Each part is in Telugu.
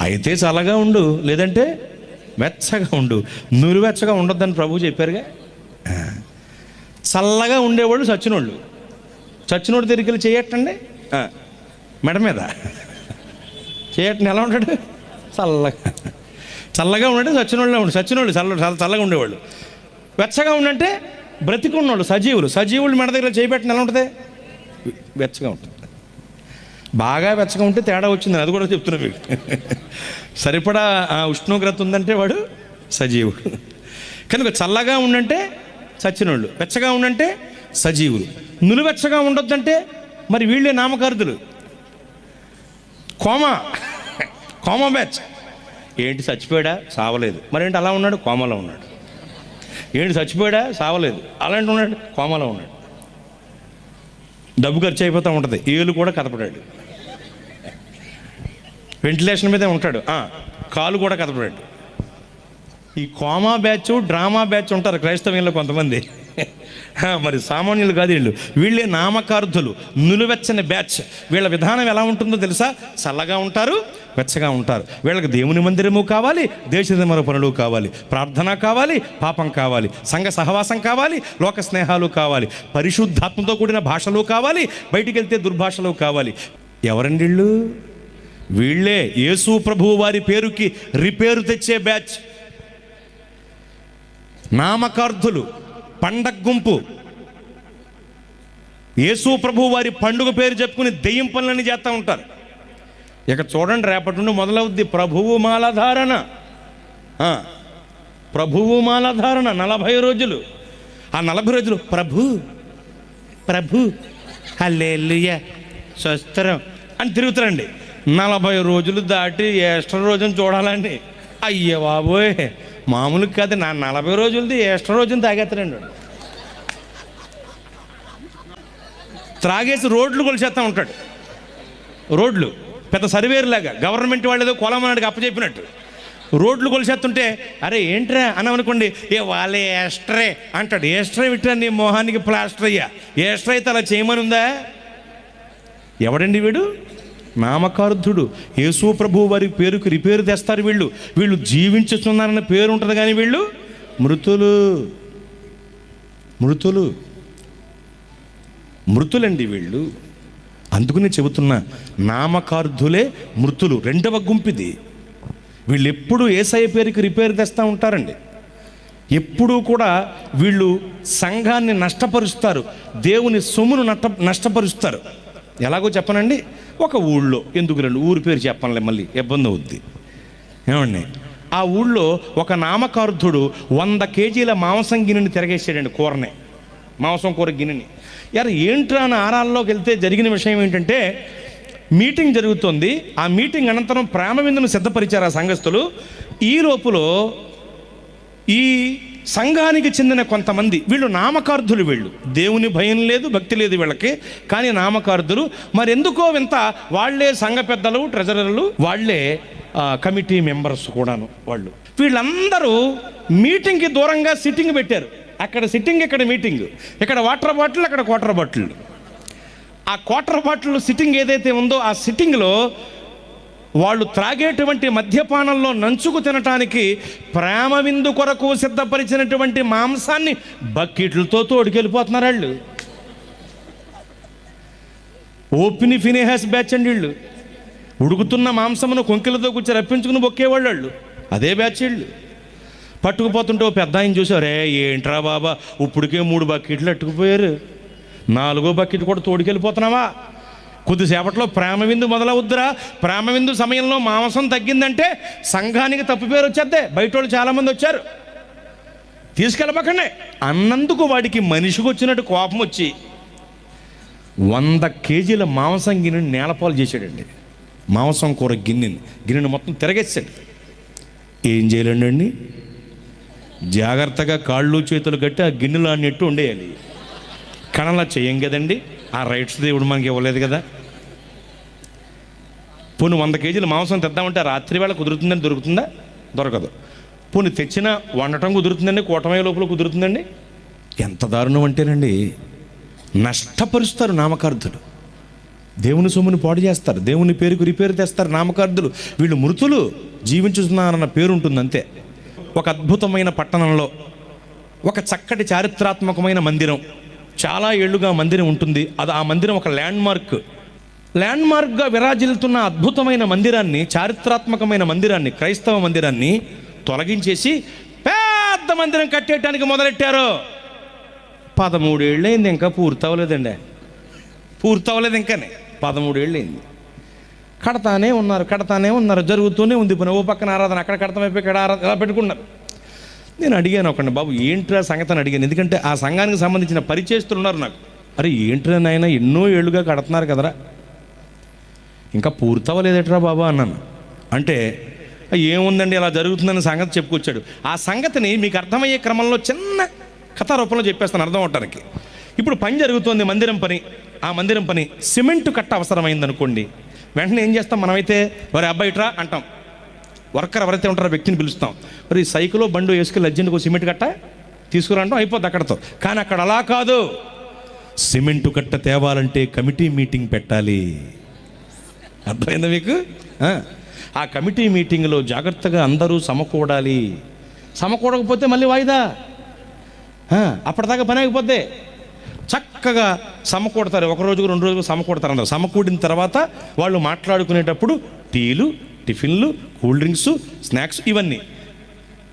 అయితే చల్లగా ఉండు లేదంటే వెచ్చగా ఉండు. నురువెచ్చగా ఉండొద్దని ప్రభు చెప్పారుగా. చల్లగా ఉండేవాళ్ళు చచ్చినోళ్ళు. చచ్చినోడు వెళ్ళి చేయట్టండి. మెడ మీద. చేయటం ఎలా ఉంటాడు? చల్లగా. చల్లగా ఉండంటే చచ్చినోళ్ళే ఉండు. చచ్చినోళ్ళు చల్ల చల్ల- చల్లగా ఉండేవాళ్ళు. వెచ్చగా ఉండంటే బ్రతికున్నోళ్ళు సజీవులు. సజీవులు మెడ దగ్గర చేయబెట్టిన ఎలా ఉంటుంది? వెచ్చగా ఉంటుంది. బాగా వెచ్చగా ఉంటే తేడా వచ్చింది అది కూడా చెప్తున్నా మీకు. సరిపడా ఆ ఉష్ణోగ్రత ఉందంటే వాడు సజీవుడు. కనుక చల్లగా ఉండంటే చచ్చినోళ్ళు వెచ్చగా ఉండంటే సజీవులు. నులువెచ్చగా ఉండొద్దంటే మరి వీళ్ళే నామకార్థులు కోమా కోమా బ్యాచ్ ఏంటి చచ్చిపోయాడా? సావలేదు. మరేంటి అలా ఉన్నాడు? కోమలో ఉన్నాడు. ఏంటి చచ్చిపోయాడా? సావలేదు. అలాంటి ఉన్నాడు? కోమలో ఉన్నాడు. డబ్బు ఖర్చు అయిపోతూ ఉంటుంది. ఏలు కూడా కదపడాడు. వెంటిలేషన్ మీదే ఉంటాడు. కాలు కూడా కదపడాడు. ఈ కోమా బ్యాచ్ డ్రామా బ్యాచ్ ఉంటారు క్రైస్తవంలో కొంతమంది. మరి సామాన్యులు కాదు వీళ్ళు. వీళ్ళే నామకార్థులు. నులువెచ్చని బ్యాచ్. వీళ్ళ విధానం ఎలా ఉంటుందో తెలుసా? చల్లగా ఉంటారు వెచ్చగా ఉంటారు. వీళ్ళకి దేవుని మందిరము కావాలి దేశ పనులు కావాలి. ప్రార్థన కావాలి పాపం కావాలి. సంఘ సహవాసం కావాలి లోక స్నేహాలు కావాలి. పరిశుద్ధాత్మతో కూడిన భాషలు కావాలి బయటికి వెళ్తే దుర్భాషలు కావాలి. ఎవరండి వీళ్ళు? వీళ్ళే యేసు ప్రభువు వారి పేరుకి రిపేరు తెచ్చే బ్యాచ్. నామకార్థులు. పండగ గుంపు యేసు ప్రభు వారి పండుగ పేరు చెప్పుకుని దెయ్యం పనులన్నీ చేస్తూ ఉంటారు. ఇక చూడండి రేపటి నుండి మొదలవుద్ది ప్రభువు మాలధారణ ప్రభువు మాలధారణ నలభై రోజులు. ఆ నలభై రోజులు ప్రభు ప్రభు హల్లేలుయ స్వస్థరం అని తిరుగుతారండి. నలభై రోజులు దాటి ఎక్స్ట్రా రోజుని చూడాలండి. అయ్యే బాబోయ్ మామూలుగా కాదు నా నలభై రోజులది ఎక్స్ట్రా రోజుని తాగేస్తారండి త్రాగేసి రోడ్లు కొలిచేస్తూ ఉంటాడు. రోడ్లు పెద్ద సర్వేరులాగా గవర్నమెంట్ వాళ్ళు ఏదో కొలమన్నాడికి అప్పచెప్పినట్టు. రోడ్లు కొలిసేస్తుంటే అరే ఏంట్రా అని అనుకోండి ఏ వాళ్ళే ఎస్ట్రే అంటాడు. ఎస్ట్రే విట్రా నీ మొహానికి ప్లాస్టర్ అయ్యా. ఎస్ట్రా అయితే అలా చేయమని ఉందా ఎవడండి వీడు? నామకార్థుడు. యేసు ప్రభు వారి పేరుకు రిపేరు తెస్తారు వీళ్ళు. వీళ్ళు జీవించుతున్నారన్న పేరు ఉంటుంది కానీ వీళ్ళు మృతులు. మృతులు. మృతులండి వీళ్ళు. అందుకనే చెబుతున్నా నామకార్థులే మృతులు. రెండవ గుంపిది. వీళ్ళు ఎప్పుడు ఏసఐ పేరుకి రిపేర్ తెస్తూ ఉంటారండి. ఎప్పుడూ కూడా వీళ్ళు సంఘాన్ని నష్టపరుస్తారు. దేవుని సొమ్మును నష్ట నష్టపరుస్తారు. ఎలాగో చెప్పనండి? ఒక ఊళ్ళో. ఎందుకు రండి? ఊరి పేరు చెప్పనులే మళ్ళీ. ఇబ్బంది అవుద్ది. ఏమండి? ఆ ఊళ్ళో ఒక నామకార్థుడు వంద కేజీల మాంసం గిన్నెని తిరగేసాడండి కూరనే. మాంసం కూర గిన్నెని. యారు ఏంట్రా అని ఆరాల్లోకి వెళ్తే జరిగిన విషయం ఏంటంటే మీటింగ్ జరుగుతుంది. ఆ మీటింగ్ అనంతరం ప్రేమ విందును సిద్ధపరిచారు ఆ సంఘస్థులు. ఈ లోపులో ఈ సంఘానికి చెందిన కొంతమంది వీళ్ళు నామకార్థులు వీళ్ళు. దేవుని భయం లేదు భక్తి లేదు వీళ్ళకి కానీ నామకార్థులు. మరి ఎందుకో వింత వాళ్ళే సంఘ పెద్దలు ట్రెజరర్లు వాళ్ళే కమిటీ మెంబర్స్ కూడాను వాళ్ళు. వీళ్ళందరూ మీటింగ్కి దూరంగా సిట్టింగ్ పెట్టారు. అక్కడ సిట్టింగ్ ఇక్కడ మీటింగ్. ఇక్కడ వాటర్ బాటిల్ అక్కడ క్వార్టర్ బాటిల్. ఆ క్వార్టర్ బాటిల్ సిట్టింగ్ ఏదైతే ఉందో ఆ సిట్టింగ్లో వాళ్ళు త్రాగేటువంటి మద్యపానంలో నంచుకు తినటానికి ప్రేమ విందు కొరకు సిద్ధపరిచినటువంటి మాంసాన్ని బకెట్లతో తోడుకెళ్ళిపోతున్నారు వాళ్ళు ఓపిని ఫినిహాస్ బ్యాచ్ అండి వీళ్ళు. ఉడుకుతున్న మాంసమును కొంకెలతో కూర్చొని రప్పించుకుని బొక్కేవాళ్ళు వాళ్ళు అదే బ్యాచ్ వీళ్ళు పట్టుకుపోతుంటే ఓ పెద్ద ఆయన చూసారే ఏంట్రా బాబా ఇప్పటికే మూడు బకెట్లు అట్టుకుపోయారు. నాలుగో బకెట్ కూడా తోడుకెళ్ళిపోతున్నావా? కొద్దిసేపట్లో ప్రేమ విందు మొదలవుద్దురా. ప్రేమ విందు సమయంలో మాంసం తగ్గిందంటే సంఘానికి తప్పు పేరు వచ్చేద్దే. బయట వాళ్ళు చాలామంది వచ్చారు. తీసుకెళ్ళబకండి అన్నందుకు వాడికి మనిషికి వచ్చినట్టు కోపం వచ్చి వంద కేజీల మాంసం గిన్నెని నేలపాలు చేశాడండి. మాంసం కూర గిన్నెని. గిన్నెని మొత్తం తిరగేసాడు ఏం చేయాలండి జాగ్రత్తగా కాళ్ళు చేతులు కట్టి ఆ గిన్నెలో అన్నట్టు ఉండేయాలి. కణలా చేయం కదండి. ఆ రైట్స్ దేవుడు మనకి ఇవ్వలేదు కదా. పోనీ వంద కేజీల మాంసం తెద్దామంటే రాత్రి వేళ కుదురుతుందని దొరుకుతుందా? దొరకదు. పోనీ తెచ్చిన వండటం కుదురుతుందండి కూటమయ్యే లోపల కుదురుతుందండి? ఎంత దారుణం అంటేనండి నష్టపరుస్తారు నామకార్థులు. దేవుని సొమ్ముని పాడు చేస్తారు దేవుని పేరుకు రిపేరు తెస్తారు నామకార్థులు. వీళ్ళు మృతులు జీవించుతున్నారన్న పేరు ఉంటుంది అంతే ఒక అద్భుతమైన పట్టణంలో ఒక చక్కటి చారిత్రాత్మకమైన మందిరం చాలా ఏళ్ళుగా మందిరం ఉంటుంది. అది ఆ మందిరం ఒక ల్యాండ్ మార్క్ ల్యాండ్ మార్క్గా విరాజిల్లుతున్న అద్భుతమైన మందిరాన్ని చారిత్రాత్మకమైన మందిరాన్ని క్రైస్తవ మందిరాన్ని తొలగించేసి పెద్ద మందిరం కట్టేయటానికి మొదలెట్టారు. పదమూడేళ్ళైంది ఇంకా పూర్తవలేదండి పూర్తవలేదు ఇంకానే. పదమూడేళ్ళైంది కడతానే ఉన్నారు కడతానే ఉన్నారు. జరుగుతూనే ఉంది. ఓ పక్కన ఆరాధన అక్కడ కడతామైపోయి ఇక్కడ ఆరాధన ఇలా పెట్టుకున్నారు. నేను అడిగాను ఒకటి బాబు ఏంట్రా సంగతి అని అడిగాను? ఎందుకంటే ఆ సంఘానికి సంబంధించిన పరిచయస్తులు ఉన్నారు నాకు. అరే ఏంట్రా నాయన ఎన్నో ఏళ్ళుగా కడుతున్నారు కదరా. ఇంకా పూర్తవలేదట్రా బాబా అన్నాను. అంటే ఏముందండి ఇలా జరుగుతుందని సంగతి చెప్పుకొచ్చాడు. ఆ సంగతిని మీకు అర్థమయ్యే క్రమంలో చిన్న కథా రూపంలో చెప్పేస్తాను అర్థం అవటానికి. ఇప్పుడు పని జరుగుతోంది మందిరం పని. ఆ మందిరం పని సిమెంట్ కట్ట అవసరమైంది అనుకోండి వెంటనే ఏం చేస్తాం మనమైతే వారి అబ్బాయిట్రా అంటాం. వర్కర్ ఎవరైతే ఉంటారో వ్యక్తిని పిలుస్తాం. మరి సైకిలో బండు వేసుకెళ్ళి అర్జెంట్గా సిమెంట్ కట్ట తీసుకురంటాం అయిపోద్ది అక్కడతో. కానీ అక్కడ అలా కాదు. సిమెంట్ కట్ట తేవాలంటే కమిటీ మీటింగ్ పెట్టాలి. అర్థమైందా మీకు? ఆ, కమిటీ మీటింగ్లో జాగ్రత్తగా అందరూ సమకూడాలి. సమకూడకపోతే మళ్ళీ వాయిదా? అప్పటిదాకా పని అయిపోద్ది చక్కగా సమకూడతారు. ఒక రోజుకు రెండు రోజులు సమకూడతారు అందరు. సమకూడిన తర్వాత వాళ్ళు మాట్లాడుకునేటప్పుడు టీలు టిఫిన్లు కూల్ డ్రింక్స్ స్నాక్స్ ఇవన్నీ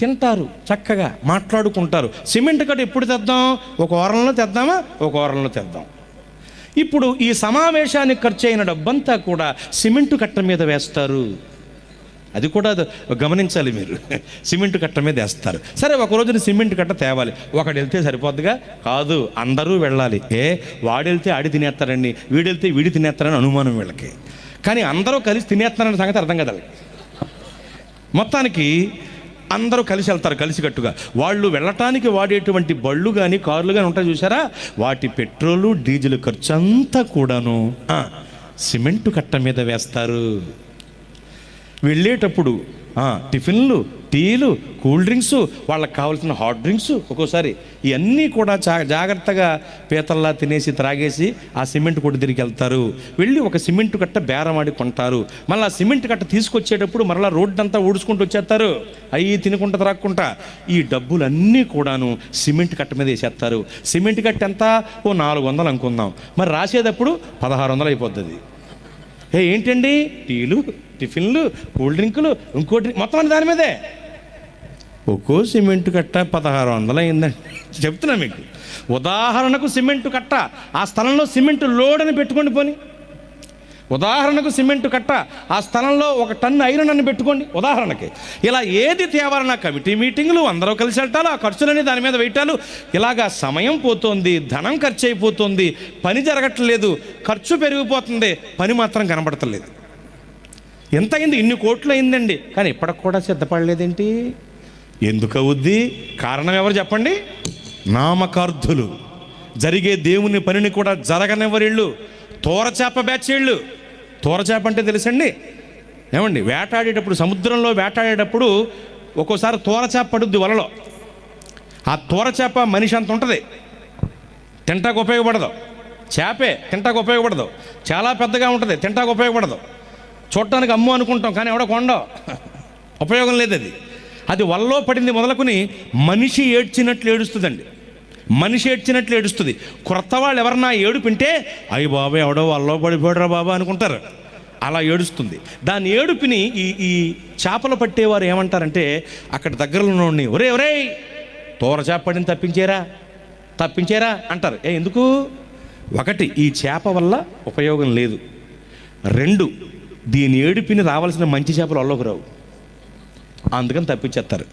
తింటారు. చక్కగా మాట్లాడుకుంటారు. సిమెంట్ కట్ట ఎప్పుడు తెద్దాం? ఒక వారంలో తెద్దామా? ఒక వారంలో తెద్దాం. ఇప్పుడు ఈ సమావేశానికి ఖర్చు అయిన డబ్బంతా కూడా సిమెంటు కట్ట మీద వేస్తారు. అది కూడా గమనించాలి మీరు. సిమెంట్ కట్ట మీద వేస్తారు. సరే ఒక రోజున సిమెంట్ కట్ట తేవాలి. ఒకడు వెళ్తే సరిపోద్దిగా? కాదు అందరూ వెళ్ళాలి. ఏ వాడెళ్తే ఆడి తినేస్తారండి వీడెళ్తే వీడి తినేస్తారని అనుమానం వీళ్ళకి. కానీ అందరూ కలిసి తినేస్తారన్న సంగతి అర్థం కదా మొత్తానికి అందరూ కలిసి వెళ్తారు కలిసికట్టుగా. వాళ్ళు వెళ్ళటానికి వాడేటువంటి బళ్ళు కానీ కార్లు కానీ ఉంటాయి చూసారా వాటి పెట్రోలు డీజిల్ ఖర్చు అంతా కూడాను సిమెంటు కట్ట మీద వేస్తారు. వెళ్ళేటప్పుడు టిఫిన్లు టీలు కూల్ డ్రింక్స్ వాళ్ళకి కావాల్సిన హాట్ డ్రింక్స్ ఒక్కోసారి ఇవన్నీ కూడా జా జాగ్రత్తగా పీతల్లా తినేసి త్రాగేసి ఆ సిమెంట్ కొట్టు తిరిగి వెళ్తారు. వెళ్ళి ఒక సిమెంట్ కట్ట బేరమాడి కొంటారు. మళ్ళీ ఆ సిమెంట్ కట్ట తీసుకొచ్చేటప్పుడు మరలా రోడ్డు అంతా ఊడ్చుకుంటూ వచ్చేస్తారు. అవి తినకుండా త్రాక్కుంటా. ఈ డబ్బులన్నీ కూడాను సిమెంట్ కట్ట మీద వేసేస్తారు. సిమెంట్ కట్ట ఎంత? ఓ నాలుగు వందలు అనుకుందాం. మరి రాసేటప్పుడు పదహారు వందలు అయిపోతుంది ఏ ఏంటండి? టీలు టిఫిన్లు కూల్ డ్రింకులు ఇంకో డ్రింక్ మొత్తం అన్ని దాని మీదే. ఒక్కో సిమెంట్ కట్ట పదహారు వందలు అయిందండి. చెప్తున్నా మీకు. ఉదాహరణకు సిమెంట్ కట్ట ఆ స్థలంలో సిమెంట్ లోడ్ అని పెట్టుకోండి పోని. ఉదాహరణకు సిమెంట్ కట్ట ఆ స్థలంలో ఒక టన్ను ఐరన్ అని పెట్టుకోండి ఉదాహరణకి. ఇలా ఏది తేవాలన్నా కమిటీ మీటింగులు అందరూ కలిసి వెళ్తారు ఆ ఖర్చులని దాని మీద వేయటాలు. ఇలాగా సమయం పోతోంది ధనం ఖర్చు అయిపోతుంది పని జరగట్లేదు ఖర్చు పెరిగిపోతుంది పని మాత్రం కనబడతలేదు. ఎంత అయింది? ఇన్ని కోట్లు అయిందండి. కానీ ఇప్పటికి కూడా సిద్ధపడలేదేంటి? ఎందుకు అవుద్ది కారణం ఎవరు చెప్పండి? నామకార్థులు. జరిగే దేవుని పనిని కూడా జరగనివ్వరిళ్ళు. తోరచేప బ్యాచేళ్ళు. తోరచేప అంటే తెలుసండి? ఏమండి వేటాడేటప్పుడు సముద్రంలో వేటాడేటప్పుడు ఒక్కోసారి తోరచేప పడుద్ది వలలో. ఆ తోరచేప మనిషి అంత ఉంటుంది. తింటాకు ఉపయోగపడదు. చేపే తింటాకు ఉపయోగపడదు. చాలా పెద్దగా ఉంటుంది తింటాకు ఉపయోగపడదు. చూడటానికి అమ్ము అనుకుంటాం కానీ ఎవడో కొండో. ఉపయోగం లేదు అది అది వల్లో పడింది మొదలుకొని మనిషి ఏడ్చినట్లు ఏడుస్తుందండి. మనిషి ఏడ్చినట్లు ఏడుస్తుంది. క్రొత్త వాళ్ళు ఎవరన్నా ఏడుపింటే అయ్యి బాబా ఎవడో వల్లో పడిపోడరా బాబా అనుకుంటారు. అలా ఏడుస్తుంది. దాని ఏడుపుని ఈ ఈ చేపలు పట్టేవారు ఏమంటారంటే అక్కడ దగ్గరలో ఉండి ఒరే ఒరే తోర చేప పడింది తప్పించేరా తప్పించేరా అంటారు. ఏ ఎందుకు? ఒకటి ఈ చేప వల్ల ఉపయోగం లేదు. రెండు దీని ఏడుపిని రావాల్సిన మంచి చేపలు అల్లోకి రావు. అందుకని తప్పించేస్తారు.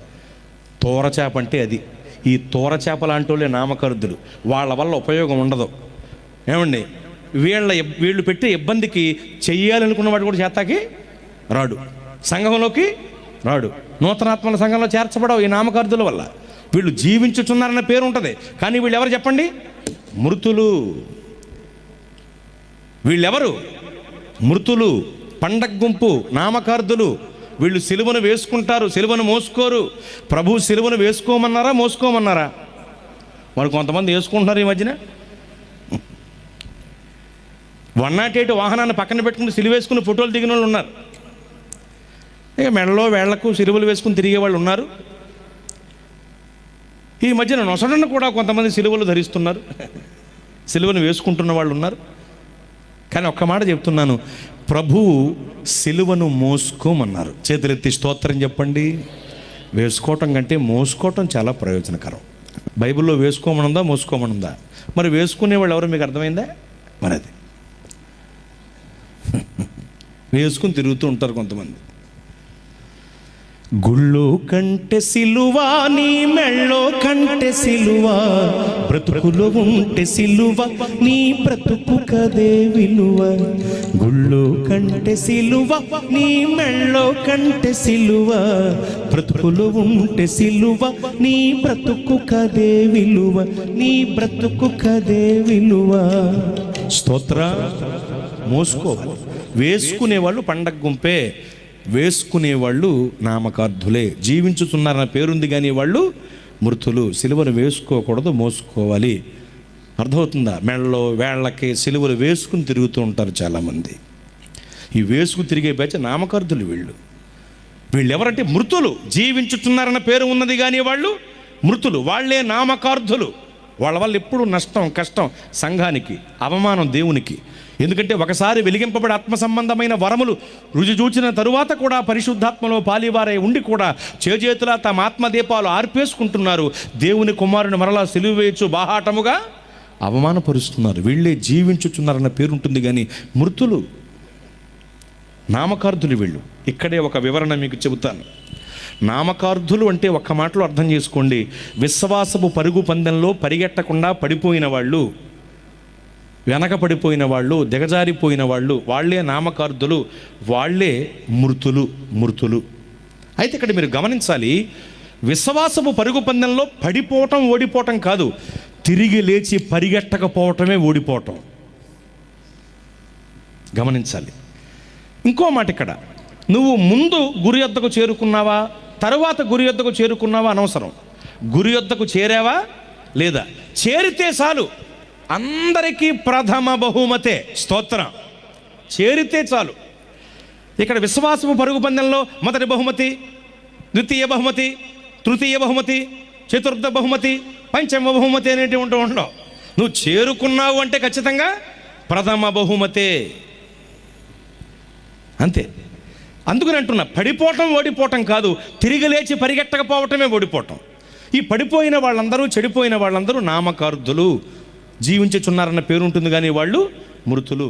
తోర చేప అంటే అది. ఈ తోర చేప లాంటి వాళ్ళే నామకరుద్దులు వాళ్ళ వల్ల ఉపయోగం ఉండదు. ఏమండి? వీళ్ళ వీళ్ళు పెట్టే ఇబ్బందికి చెయ్యాలనుకున్న వాడు కూడా చేతాకి రాడు. సంఘంలోకి? రాడు. నూతనాత్మల సంఘంలో చేర్చబడవు ఈ నామకార్థుల వల్ల. వీళ్ళు జీవించుతున్నారన్న పేరు ఉంటుంది. కానీ వీళ్ళు ఎవరు చెప్పండి? మృతులు. వీళ్ళెవరు? మృతులు. పండగ గుంపు నామకార్థులు వీళ్ళు సిలువను వేసుకుంటారు సిలువను మోసుకోరు. ప్రభు సిలువను వేసుకోమన్నారా మోసుకోమన్నారా? మరి కొంతమంది వేసుకుంటున్నారు ఈ మధ్యన. వన్ నాట్ ఎయిట్ వాహనాన్ని పక్కన పెట్టుకుని సిలువ వేసుకుని ఫోటోలు దిగిన వాళ్ళు ఉన్నారు. ఇక మెడలో వేళ్ళకు సిలువలు వేసుకుని తిరిగే వాళ్ళు ఉన్నారు. ఈ మధ్యన నొసడను కూడా కొంతమంది సిలువలు ధరిస్తున్నారు. సిలువను వేసుకుంటున్న వాళ్ళు ఉన్నారు. కానీ ఒక్క మాట చెప్తున్నాను. ప్రభువు సిలువను మోసుకోమన్నారు. చేతులెత్తి స్తోత్రం చెప్పండి. వేసుకోవటం కంటే మోసుకోవటం చాలా ప్రయోజనకరం. బైబిల్లో వేసుకోమనుందా మోసుకోమనుందా? మరి వేసుకునే వాళ్ళు మీకు అర్థమైందా? మరి అది వేసుకుని తిరుగుతూ ఉంటారు కొంతమంది. గుళ్ళు కంటే సిలువా నీ మెళ్ళో కంటే సిలువా. బ్రతుకులో ఉంటే సిలువ నీ బ్రతుకు కదే విలువ. గుళ్ళు కంటే సిలువ నీ మెళ్ళో కంటే సిలువ. బ్రతుకులో ఉంటే సిలువ నీ బ్రతుకు కదే విలువ. నీ బ్రతుకు కదే విలువ. స్తోత్ర మోసుకోవాలి వేసుకునేవాళ్ళు పండగ గుంపే. వేసుకునేవాళ్ళు నామకార్థులే. జీవించుతున్నారన్న పేరుంది కానీ వాళ్ళు మృతులు. సిలువను వేసుకోకూడదు మోసుకోవాలి. అర్థమవుతుందా? మెళ్ళలో వేళ్ళకి సిలువలు వేసుకుని తిరుగుతూ ఉంటారు చాలామంది. ఈ వేసుకు తిరిగే బ్యాచ్ నామకార్థులు వీళ్ళు. వీళ్ళు ఎవరంటే మృతులు. జీవించుతున్నారన్న పేరు ఉన్నది కానీ వాళ్ళు మృతులు. వాళ్ళే నామకార్థులు. వాళ్ళ వల్ల ఎప్పుడు నష్టం కష్టం సంఘానికి అవమానం దేవునికి. ఎందుకంటే ఒకసారి వెలిగింపబడి ఆత్మ సంబంధమైన వరములు రుచి చూచిన తరువాత కూడా పరిశుద్ధాత్మలో పాలివారై ఉండి కూడా చేజేతుల తమ ఆత్మదీపాలు ఆర్పేసుకుంటున్నారు. దేవుని కుమారుని మరలా సిలువ బాహాటముగా అవమానపరుస్తున్నారు. వీళ్ళే జీవించుచున్నారన్న పేరుంటుంది కానీ మృతులు నామకార్థులు వీళ్ళు. ఇక్కడే ఒక వివరణ మీకు చెబుతాను. నామకార్థులు అంటే ఒక్క మాటలో అర్థం చేసుకోండి. విశ్వాసపు పరుగు పందెంలో పరిగెట్టకుండా పడిపోయిన వాళ్ళు వెనక పడిపోయిన వాళ్ళు దిగజారిపోయిన వాళ్ళు వాళ్ళే నామకార్థులు వాళ్ళే మృతులు మృతులు. అయితే ఇక్కడ మీరు గమనించాలి విశ్వాసపు పరుగు పందెంలో పడిపోవటం ఓడిపోవటం కాదు. తిరిగి లేచి పరిగెట్టకపోవటమే ఓడిపోవటం. గమనించాలి. ఇంకో మాట ఇక్కడ. నువ్వు ముందు గురి యొద్దకు చేరుకున్నావా? తరువాత గురి యొద్దకు చేరుకున్నావా అనవసరం. గురి యొద్దకు చేరావా? లేదా? చేరితే చాలు. అందరికీ ప్రథమ బహుమతే. స్తోత్రం. చేరితే చాలు. ఇక్కడ విశ్వాసము పరుగు పందెంలో మొదటి బహుమతి ద్వితీయ బహుమతి తృతీయ బహుమతి చతుర్థ బహుమతి పంచమ బహుమతి అనేటివి ఉంటూ ఉండవు. నువ్వు చేరుకున్నావు అంటే ఖచ్చితంగా ప్రథమ బహుమతే. అంతే. అందుకని అంటున్నా పడిపోవటం ఓడిపోవటం కాదు తిరిగి లేచి పరిగెట్టకపోవటమే ఓడిపోవటం. ఈ పడిపోయిన వాళ్ళందరూ చెడిపోయిన వాళ్ళందరూ నామకార్థులు జీవించుచున్నారన్న పేరు ఉంటుంది కానీ వాళ్ళు మృతులు.